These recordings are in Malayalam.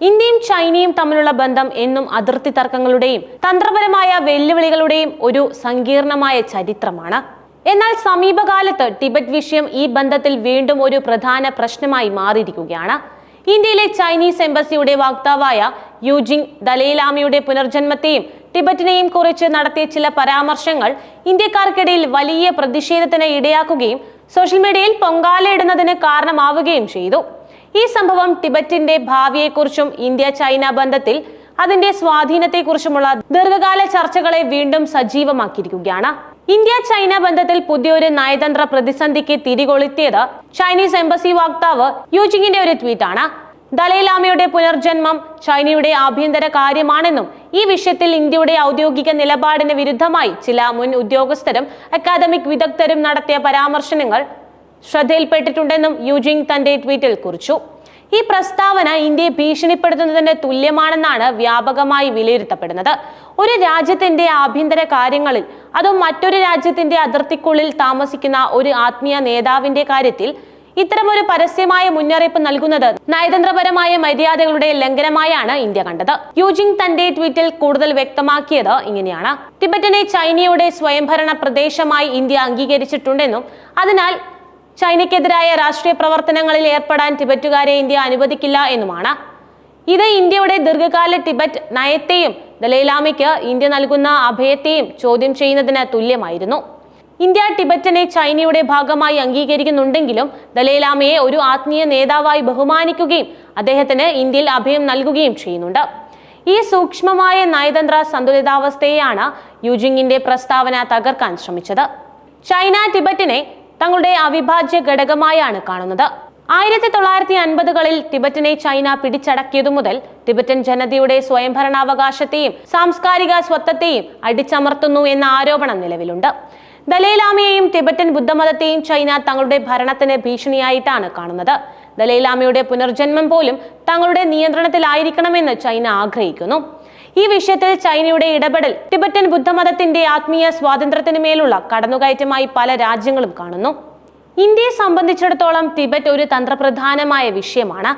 ഇന്ത്യയും ചൈനയും തമ്മിലുള്ള ബന്ധം എന്നും അതിർത്തി തർക്കങ്ങളുടെയും തന്ത്രപരമായ വെല്ലുവിളികളുടെയും ഒരു സങ്കീർണമായ ചരിത്രമാണ്. എന്നാൽ സമീപകാലത്ത് ടിബറ്റ് വിഷയം ഈ ബന്ധത്തിൽ വീണ്ടും ഒരു പ്രധാന പ്രശ്നമായി മാറിയിരിക്കുകയാണ്. ഇന്ത്യയിലെ ചൈനീസ് എംബസിയുടെ വക്താവായ യുജിങ് ദലൈലാമയുടെ പുനർജന്മത്തെയും ടിബറ്റിനെയും കുറിച്ച് നടത്തിയ ചില പരാമർശങ്ങൾ ഇന്ത്യക്കാർക്കിടയിൽ വലിയ പ്രതിഷേധത്തിന് ഇടയാക്കുകയും സോഷ്യൽ മീഡിയയിൽ പൊങ്കാലയിടുന്നതിന് കാരണമാവുകയും ചെയ്തു. ഈ സംഭവം ടിബറ്റിന്റെ ഭാവിയെക്കുറിച്ചും ഇന്ത്യ ചൈന ബന്ധത്തിൽ അതിന്റെ സ്വാധീനത്തെക്കുറിച്ചുമുള്ള ദീർഘകാല ചർച്ചകളെ വീണ്ടും സജീവമാക്കിയിരിക്കുകയാണ്. ഇന്ത്യ ചൈന ബന്ധത്തിൽ പുതിയൊരു നയതന്ത്ര പ്രതിസന്ധിക്ക് തിരികൊളുത്തിയത് ചൈനീസ് എംബസി വക്താവ് യൂജിങ്ങിന്റെ ഒരു ട്വീറ്റ് ആണ് ദലൈലാമയുടെ പുനർജന്മം ചൈനയുടെ ആഭ്യന്തര കാര്യമാണെന്നും ഈ വിഷയത്തിൽ ഇന്ത്യയുടെ ഔദ്യോഗിക നിലപാടിന് വിരുദ്ധമായി ചില മുൻ ഉദ്യോഗസ്ഥരും അക്കാദമിക് വിദഗ്ധരും നടത്തിയ പരാമർശനങ്ങൾ ശ്രദ്ധയിൽപ്പെട്ടിട്ടുണ്ടെന്നും യുജിങ് തന്റെ ട്വീറ്റിൽ കുറിച്ചു. ഈ പ്രസ്താവന ഇന്ത്യയെ ഭീഷണിപ്പെടുത്തുന്നതിന് തുല്യമാണെന്നാണ് വ്യാപകമായി വിലയിരുത്തപ്പെടുന്നത്. ഒരു രാജ്യത്തിന്റെ ആഭ്യന്തര കാര്യങ്ങളിൽ അതും മറ്റൊരു രാജ്യത്തിന്റെ അതിർത്തിക്കുള്ളിൽ താമസിക്കുന്ന ഒരു ആത്മീയ നേതാവിന്റെ കാര്യത്തിൽ ഇത്തരമൊരു പരസ്യമായ മുന്നറിയിപ്പ് നൽകുന്നത് നയതന്ത്രപരമായ മര്യാദകളുടെ ലംഘനമായാണ് ഇന്ത്യ കണ്ടത്. യൂജിങ് തന്റെ ട്വീറ്റിൽ കൂടുതൽ വ്യക്തമാക്കിയത് ഇങ്ങനെയാണ്. ടിബറ്റിനെ ചൈനയുടെ സ്വയംഭരണ പ്രദേശമായി ഇന്ത്യ അംഗീകരിച്ചിട്ടുണ്ടെന്നും അതിനാൽ ചൈനയ്ക്കെതിരായ രാഷ്ട്രീയ പ്രവർത്തനങ്ങളിൽ ഏർപ്പെടാൻ ടിബറ്റുകാരെ ഇന്ത്യ അനുവദിക്കില്ല എന്നുമാണ്. ഇത് ഇന്ത്യയുടെ ദീർഘകാല ടിബറ്റ് നയത്തെയും ദലൈലാമയ്ക്ക് ഇന്ത്യ നൽകുന്ന അഭയത്തെയും ചോദ്യം ചെയ്യുന്നതിന് തുല്യമായിരുന്നു. ഇന്ത്യ ടിബറ്റിനെ ചൈനയുടെ ഭാഗമായി അംഗീകരിക്കുന്നുണ്ടെങ്കിലും ദലൈലാമയെ ഒരു ആത്മീയ നേതാവായി ബഹുമാനിക്കുകയും അദ്ദേഹത്തിന് ഇന്ത്യയിൽ അഭയം നൽകുകയും ചെയ്യുന്നുണ്ട്. ഈ സൂക്ഷ്മമായ നയതന്ത്ര സന്തുലിതാവസ്ഥയെയാണ് യുജിങ്ങിന്റെ പ്രസ്താവന തകർക്കാൻ ശ്രമിച്ചത്. ചൈന ടിബറ്റിനെ തങ്ങളുടെ അവിഭാജ്യ ഘടകമായാണ് കാണുന്നത്. ആയിരത്തി തൊള്ളായിരത്തി അൻപതുകളിൽ ടിബറ്റിനെ ചൈന പിടിച്ചടക്കിയതു മുതൽ ടിബറ്റൻ ജനതയുടെ സ്വയംഭരണാവകാശത്തെയും സാംസ്കാരിക സ്വത്വത്തെയും അടിച്ചമർത്തുന്നു എന്ന ആരോപണം നിലവിലുണ്ട്. ദലൈലാമയെയും ടിബറ്റൻ ബുദ്ധമതത്തെയും ചൈന തങ്ങളുടെ ഭരണത്തിന് ഭീഷണിയായിട്ടാണ് കാണുന്നത്. ദലൈലാമയുടെ പുനർജന്മം പോലും തങ്ങളുടെ നിയന്ത്രണത്തിലായിരിക്കണമെന്ന് ചൈന ആഗ്രഹിക്കുന്നു. ഈ വിഷയത്തിൽ ചൈനയുടെ ഇടപെടൽ ടിബറ്റൻ ബുദ്ധമതത്തിന്റെ ആത്മീയ സ്വാതന്ത്ര്യത്തിന് മേലുള്ള കടന്നുകയറ്റമായി പല രാജ്യങ്ങളും കാണുന്നു. ഇന്ത്യയെ സംബന്ധിച്ചിടത്തോളം ടിബറ്റ് ഒരു തന്ത്രപ്രധാനമായ വിഷയമാണ്.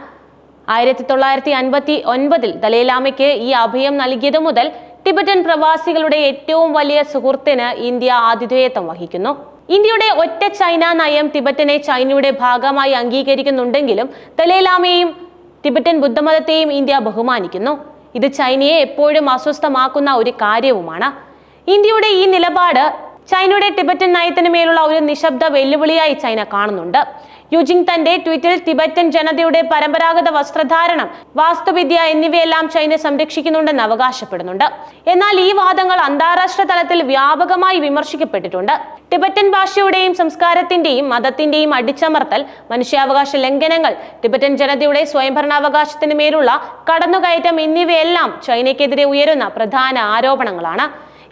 ആയിരത്തി തൊള്ളായിരത്തി അൻപത്തി ഒൻപതിൽ ദലൈലാമയ്ക്ക് ഈ അഭയം നൽകിയത് മുതൽ ടിബറ്റൻ പ്രവാസികളുടെ ഏറ്റവും വലിയ സുഹൃത്തിന് ഇന്ത്യ ആതിഥേയത്വം വഹിക്കുന്നു. ഇന്ത്യയുടെ ഒറ്റ ചൈന നയം ടിബറ്റനെ ചൈനയുടെ ഭാഗമായി അംഗീകരിക്കുന്നുണ്ടെങ്കിലും ദലൈലാമയെയും ടിബറ്റൻ ബുദ്ധമതത്തെയും ഇന്ത്യ ബഹുമാനിക്കുന്നു. ഇത് ചൈനയെ എപ്പോഴും അസ്വസ്ഥമാക്കുന്ന ഒരു കാര്യവുമാണ്. ഇന്ത്യയുടെ ഈ നിലപാട് ചൈനയുടെ ടിബറ്റൻ നയത്തിന് മേലുള്ള ഒരു നിശബ്ദ വെല്ലുവിളിയായി ചൈന കാണുന്നുണ്ട്. യുജിങ് തന്റെ ട്വീറ്റിൽ തിബറ്റൻ ജനതയുടെ പരമ്പരാഗത വസ്ത്രധാരണം വാസ്തുവിദ്യ എന്നിവയെല്ലാം ചൈന സംരക്ഷിക്കുന്നുണ്ടെന്ന് അവകാശപ്പെടുന്നുണ്ട്. എന്നാൽ ഈ വാദങ്ങൾ അന്താരാഷ്ട്ര തലത്തിൽ വ്യാപകമായി വിമർശിക്കപ്പെട്ടിട്ടുണ്ട്. ടിബറ്റൻ ഭാഷയുടെയും സംസ്കാരത്തിന്റെയും മതത്തിന്റെയും അടിച്ചമർത്തൽ മനുഷ്യാവകാശ ലംഘനങ്ങൾ ടിബറ്റൻ ജനതയുടെ സ്വയംഭരണാവകാശത്തിന് മേലുള്ള കടന്നുകയറ്റം എന്നിവയെല്ലാം ചൈനയ്ക്കെതിരെ ഉയരുന്ന പ്രധാന ആരോപണങ്ങളാണ്.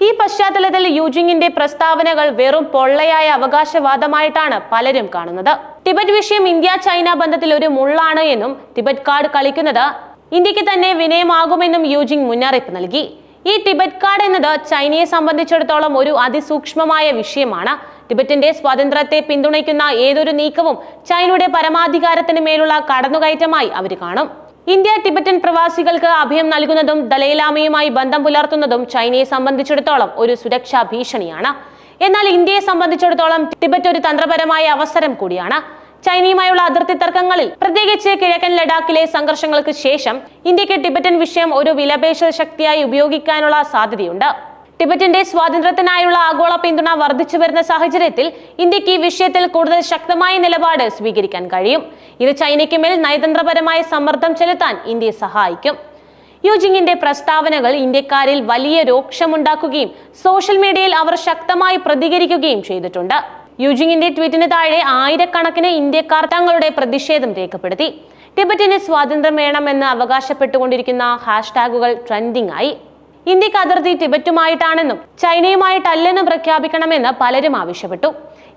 ഈ പശ്ചാത്തലത്തിൽ യൂജിങ്ങിന്റെ പ്രസ്താവനകൾ വെറും പൊള്ളയായ അവകാശവാദമായിട്ടാണ് പലരും കാണുന്നത്. ടിബറ്റ് വിഷയം ഇന്ത്യ ചൈന ബന്ധത്തിൽ ഒരു മുള്ളാണ് എന്നും ടിബറ്റ് കാർഡ് കളിക്കുന്നത് ഇന്ത്യയ്ക്ക് തന്നെ വിനയമാകുമെന്നും യൂജിങ് മുന്നറിയിപ്പ് നൽകി. ഈ ടിബറ്റ് കാർഡ് എന്നത് ചൈനയെ സംബന്ധിച്ചിടത്തോളം ഒരു അതിസൂക്ഷ്മമായ വിഷയമാണ്. ടിബറ്റിന്റെ സ്വാതന്ത്ര്യത്തെ പിന്തുണയ്ക്കുന്ന ഏതൊരു നീക്കവും ചൈനയുടെ പരമാധികാരത്തിന് മേലുള്ള കടന്നുകയറ്റമായി അവർ കാണും. ഇന്ത്യ ടിബറ്റൻ പ്രവാസികൾക്ക് അഭയം നൽകുന്നതും ദലൈലാമയുമായി ബന്ധം പുലർത്തുന്നതും ചൈനയെ സംബന്ധിച്ചിടത്തോളം ഒരു സുരക്ഷാ ഭീഷണിയാണ്. എന്നാൽ ഇന്ത്യയെ സംബന്ധിച്ചിടത്തോളം ടിബറ്റ് ഒരു തന്ത്രപരമായ അവസരം കൂടിയാണ്. ചൈനയുമായുള്ള അതിർത്തി തർക്കങ്ങളിൽ പ്രത്യേകിച്ച് കിഴക്കൻ ലഡാക്കിലെ സംഘർഷങ്ങൾക്ക് ശേഷം ഇന്ത്യയ്ക്ക് ടിബറ്റൻ വിഷയം ഒരു വിലപേശൽ ശക്തിയായി ഉപയോഗിക്കാനുള്ള സാധ്യതയുണ്ട്. ടിബറ്റിന്റെ സ്വാതന്ത്ര്യത്തിനായുള്ള ആഗോള പിന്തുണ വർദ്ധിച്ചു വരുന്ന സാഹചര്യത്തിൽ ഇന്ത്യയ്ക്ക് ഈ വിഷയത്തിൽ കൂടുതൽ ശക്തമായ നിലപാട് സ്വീകരിക്കാൻ കഴിയും. ഇത് ചൈനയ്ക്ക് മേൽ നയതന്ത്രപരമായ സമ്മർദ്ദം ചെലുത്താൻ ഇന്ത്യയെ സഹായിക്കും. യുജിങ്ങിന്റെ പ്രസ്താവനകൾ ഇന്ത്യക്കാരിൽ വലിയ രോക്ഷമുണ്ടാക്കുകയും സോഷ്യൽ മീഡിയയിൽ അവർ ശക്തമായി പ്രതികരിക്കുകയും ചെയ്തിട്ടുണ്ട്. യുജിങ്ങിന്റെ ട്വീറ്റിന് താഴെ ആയിരക്കണക്കിന് ഇന്ത്യക്കാർ തങ്ങളുടെ പ്രതിഷേധം രേഖപ്പെടുത്തി. ടിബറ്റിന് സ്വാതന്ത്ര്യം വേണമെന്ന് അവകാശപ്പെട്ടുകൊണ്ടിരിക്കുന്ന ഹാഷ്ടാഗുകൾ ട്രെൻഡിംഗ് ആയി. ഇന്ത്യയ്ക്ക് അതിർത്തി ടിബറ്റുമായിട്ടാണെന്നും ചൈനയുമായിട്ടല്ലെന്നും പ്രഖ്യാപിക്കണമെന്ന് പലരും ആവശ്യപ്പെട്ടു.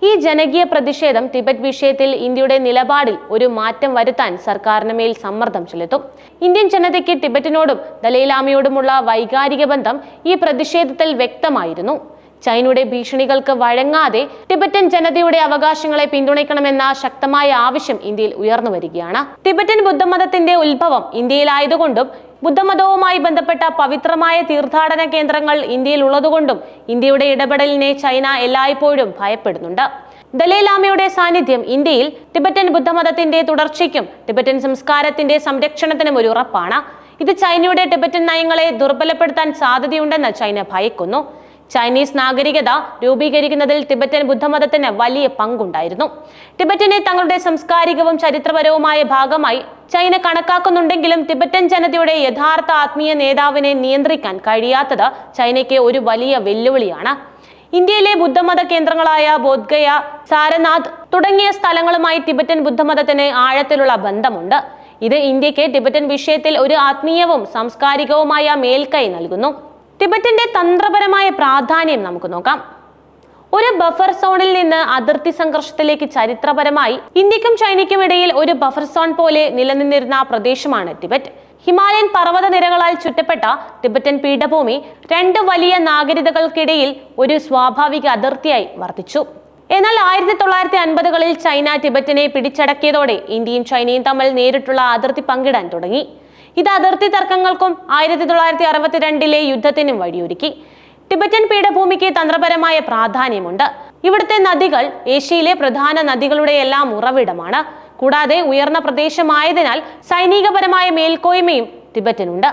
ഈ ജനകീയ പ്രതിഷേധം ടിബറ്റ് വിഷയത്തിൽ ഇന്ത്യയുടെ നിലപാടിൽ ഒരു മാറ്റം വരുത്താൻ സർക്കാരിന് മേൽ സമ്മർദ്ദം ചെലുത്തും. ഇന്ത്യൻ ജനതയ്ക്ക് ടിബറ്റിനോടും ദലൈലാമയോടുമുള്ള വൈകാരിക ബന്ധം ഈ പ്രതിഷേധത്തിൽ വ്യക്തമായിരുന്നു. ചൈനയുടെ ഭീഷണികൾക്ക് വഴങ്ങാതെ ടിബറ്റൻ ജനതയുടെ അവകാശങ്ങളെ പിന്തുണയ്ക്കണമെന്ന ശക്തമായ ആവശ്യം ഇന്ത്യയിൽ ഉയർന്നു വരികയാണ്. ടിബറ്റൻ ബുദ്ധമതത്തിന്റെ ഉത്ഭവം ഇന്ത്യയിലായതുകൊണ്ടും ബുദ്ധമതവുമായി ബന്ധപ്പെട്ട പവിത്രമായ തീർത്ഥാടന കേന്ദ്രങ്ങൾ ഇന്ത്യയിൽ ഉള്ളതുകൊണ്ടും ഇന്ത്യയുടെ ഇടപെടലിനെ ചൈന എല്ലായ്പ്പോഴും ഭയപ്പെടുന്നുണ്ട്. ദലൈലാമയുടെ സാന്നിധ്യം ഇന്ത്യയിൽ ടിബറ്റൻ ബുദ്ധമതത്തിന്റെ തുടർച്ചയ്ക്കും ടിബറ്റൻ സംസ്കാരത്തിന്റെ സംരക്ഷണത്തിനും ഒരു ഉറപ്പാണ്. ഇത് ചൈനയുടെ ടിബറ്റൻ നയങ്ങളെ ദുർബലപ്പെടുത്താൻ സാധ്യതയുണ്ടെന്ന് ചൈന ഭയക്കുന്നു. ചൈനീസ് നാഗരികത രൂപീകരിക്കുന്നതിൽ ടിബറ്റൻ ബുദ്ധമതത്തിന് വലിയ പങ്കുണ്ടായിരുന്നു. ടിബറ്റനെ തങ്ങളുടെ സാംസ്കാരികവും ചരിത്രപരവുമായ ഭാഗമായി ചൈന കണക്കാക്കുന്നുണ്ടെങ്കിലും ടിബറ്റൻ ജനതയുടെ യഥാർത്ഥ ആത്മീയ നേതാവിനെ നിയന്ത്രിക്കാൻ കഴിയാത്തത് ചൈനയ്ക്ക് ഒരു വലിയ വെല്ലുവിളിയാണ്. ഇന്ത്യയിലെ ബുദ്ധമത കേന്ദ്രങ്ങളായ ബോധ്ഗയ സാരനാഥ് തുടങ്ങിയ സ്ഥലങ്ങളുമായി ടിബറ്റൻ ബുദ്ധമതത്തിന് ആഴത്തിലുള്ള ബന്ധമുണ്ട്. ഇത് ഇന്ത്യയ്ക്ക് ടിബറ്റൻ വിഷയത്തിൽ ഒരു ആത്മീയവും സാംസ്കാരികവുമായ മേൽക്കൈ നൽകുന്നു. ടിബറ്റന്റെ തന്ത്രപരമായ പ്രാധാന്യം നമുക്ക് നോക്കാം. ഒരു ബഫർ സോണിൽ നിന്ന് അതിർത്തി സംഘർഷത്തിലേക്ക് ചരിത്രപരമായി ഇന്ത്യക്കും ചൈനയ്ക്കും ഇടയിൽ ഒരു ബഫർ സോൺ പോലെ നിലനിന്നിരുന്ന പ്രദേശമാണ് ടിബറ്റ്. ഹിമാലയൻ പർവത നിരകളാൽ ചുറ്റപ്പെട്ട ടിബറ്റൻ പീഠഭൂമി രണ്ട് വലിയ നാഗരികതകൾക്കിടയിൽ ഒരു സ്വാഭാവിക അതിർത്തിയായി വർദ്ധിച്ചു എന്നാൽ ആയിരത്തി തൊള്ളായിരത്തി അൻപതുകളിൽ ചൈന ടിബറ്റിനെ പിടിച്ചടക്കിയതോടെ ഇന്ത്യയും ചൈനയും തമ്മിൽ നേരിട്ടുള്ള അതിർത്തി പങ്കിടാൻ തുടങ്ങി. ഇത് അതിർത്തി തർക്കങ്ങൾക്കും ആയിരത്തി തൊള്ളായിരത്തി അറുപത്തിരണ്ടിലെ യുദ്ധത്തിനും വഴിയൊരുക്കി. ടിബറ്റൻ പീഠഭൂമിക്ക് തന്ത്രപരമായ പ്രാധാന്യമുണ്ട്. ഇവിടുത്തെ നദികൾ ഏഷ്യയിലെ പ്രധാന നദികളുടെ എല്ലാം ഉറവിടമാണ്. കൂടാതെ ഉയർന്ന പ്രദേശമായതിനാൽ സൈനികപരമായ മേൽക്കോയ്മയും ടിബറ്റനുണ്ട്.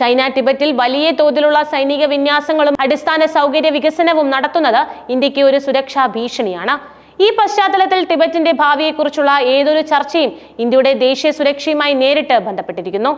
ചൈന ടിബറ്റിൽ വലിയ തോതിലുള്ള സൈനിക വിന്യാസങ്ങളും അടിസ്ഥാന സൗകര്യ വികസനവും നടത്തുന്നത് ഇന്ത്യയ്ക്ക് ഒരു സുരക്ഷാ ഭീഷണിയാണ്. ഈ പശ്ചാത്തലത്തിൽ ടിബറ്റിന്റെ ഭാവിയെക്കുറിച്ചുള്ള ഏതൊരു ചർച്ചയും ഇന്ത്യയുടെ ദേശീയ സുരക്ഷയുമായി നേരിട്ട് ബന്ധപ്പെട്ടിരിക്കുന്നു.